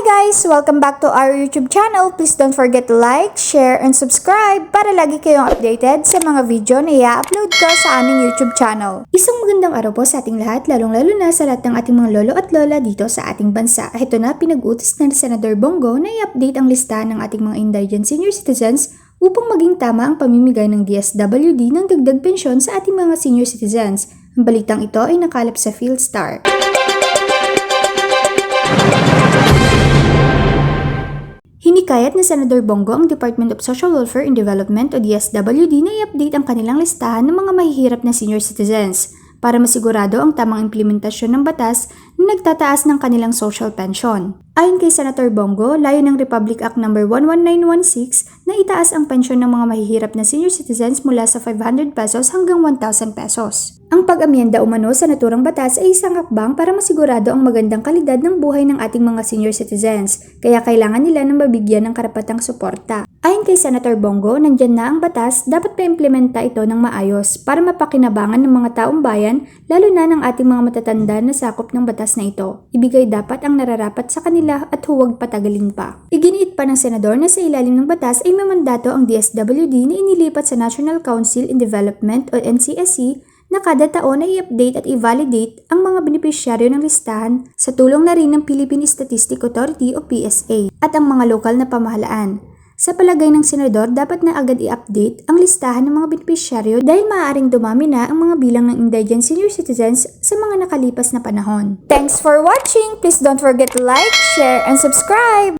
guys! Welcome back to our YouTube channel. Please don't forget to like, share, and subscribe para lagi kayong updated sa mga video na i-upload ko sa aming YouTube channel. Isang magandang araw po sa ating lahat, lalong-lalo na sa lahat ng ating mga lolo at lola dito sa ating bansa. Ito na, pinag-utos na ni Senador Bongo na i-update ang listahan ng ating mga indigent senior citizens upang maging tama ang pamimigay ng DSWD ng dagdag pensyon sa ating mga senior citizens. Ang balitang ito ay nakalap sa PhilStar. Hinikayat ni Senador Bongo ang Department of Social Welfare and Development o DSWD na i-update ang kanilang listahan ng mga mahihirap na senior citizens para masigurado ang tamang implementasyon ng batas na nagtataas ng kanilang social pension. Ayon kay Senator Bongo, layo ng Republic Act No. 11916 na itaas ang pensyon ng mga mahihirap na senior citizens mula sa 500 pesos hanggang 1,000 pesos. Ang pag-amyenda umano sa naturang batas ay isang hakbang para masigurado ang magandang kalidad ng buhay ng ating mga senior citizens, kaya kailangan nila ng mabigyan ng karapatang suporta. Ayon kay Senator Bongo, nandyan na ang batas, dapat pa-implementa ito ng maayos para mapakinabangan ng mga taong bayan, lalo na ng ating mga matatanda na sakop ng batas na ito. Ibigay dapat ang nararapat sa kanila at huwag patagalin pa. Iginiit pa ng senador na sa ilalim ng batas ay may mandato ang DSWD na inilipat sa National Council in Development o NCSC na kada taon ay i-update at i-validate ang mga benepisyaryo ng listahan sa tulong na rin ng Philippine Statistic Authority o PSA at ang mga lokal na pamahalaan. Sa palagay ng senador, dapat na agad i-update ang listahan ng mga benepisyaryo dahil maaaring dumami na ang mga bilang ng indigent senior citizens sa mga nakalipas na panahon. Thanks for watching! Please don't forget to like, share, and subscribe!